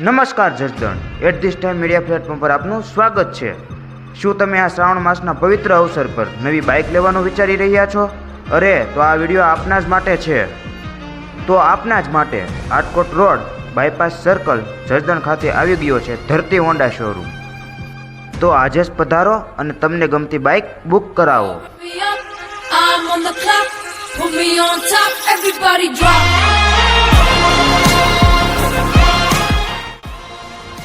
નમસ્કાર Jasdan. At this time media platform પર આપનું સ્વાગત છે. શું તમે આ શ્રાવણ માસના પવિત્ર અવસર પર નવી બાઇક લેવાનું વિચારી રહ્યા છો? અરે, તો આ વીડિયો આપના જ માટે છે. તો આપના જ માટે Atkot road bypass circle Jasdan ખાતે આવી ગયો છે ધરતી હોન્ડા શોરૂમ. તો આજે જ પધારો અને તમને ગમતી બાઇક બુક કરાવો.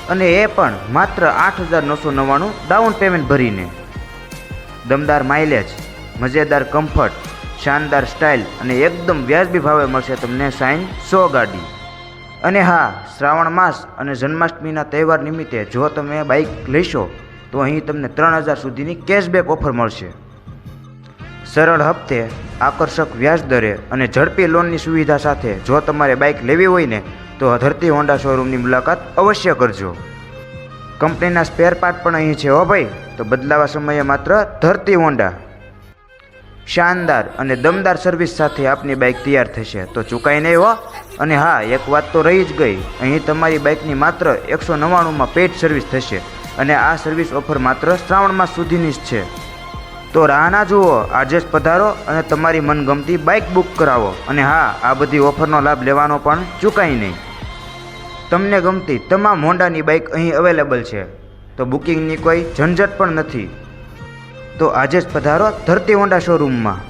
અને એ પણ માત્ર આઠ હજાર નવસો નવ્વાણું ડાઉન પેમેન્ટ ભરીને. દમદાર માઇલેજ, મજેદાર કમ્ફર્ટ, શાનદાર સ્ટાઇલ અને એકદમ વ્યાજબી ભાવે મળશે તમને સાઇન સો ગાડી. અને હા, શ્રાવણ માસ અને જન્માષ્ટમીના તહેવાર નિમિત્તે જો તમે બાઇક લેશો, તો અહીં તમને ત્રણ હજાર સુધીની કેશબેક ઓફર મળશે. સરળ હપ્તે, આકર્ષક વ્યાજ દરે અને ઝડપી લોનની સુવિધા સાથે જો તમારે બાઇક લેવી હોય ને તો ધરતી હોન્ડા શોરૂમની મુલાકાત અવશ્ય કરજો. કંપનીના સ્પેર પાર્ટ પણ અહીં છે હો ભાઈ. તો બદલાવા સમયે માત્ર ધરતી હોન્ડા. શાનદાર અને દમદાર સર્વિસ સાથે આપની બાઇક તૈયાર થશે. તો ચૂકાઈ નહીં હો. અને હા, એક વાત તો રહી જ ગઈ. અહીં તમારી બાઇકની માત્ર એકસો નવ્વાણુંમાં પેઇડ સર્વિસ થશે. અને આ સર્વિસ ઓફર માત્ર શ્રાવણ માસ સુધીની જ છે. તો રાહના જુઓ આજે જ પધારો અને તમારી મનગમતી બાઇક બુક કરાવો. અને હા, આ બધી ઓફરનો લાભ લેવાનો પણ ચૂકાય નહીં. તમને ગમતી તમામ હોન્ડાની બાઇક અહીં અવેલેબલ છે. તો બુકિંગની કોઈ ઝંઝટ પણ નથી. તો આજે જ પધારો ધરતી હોન્ડા શોરૂમમાં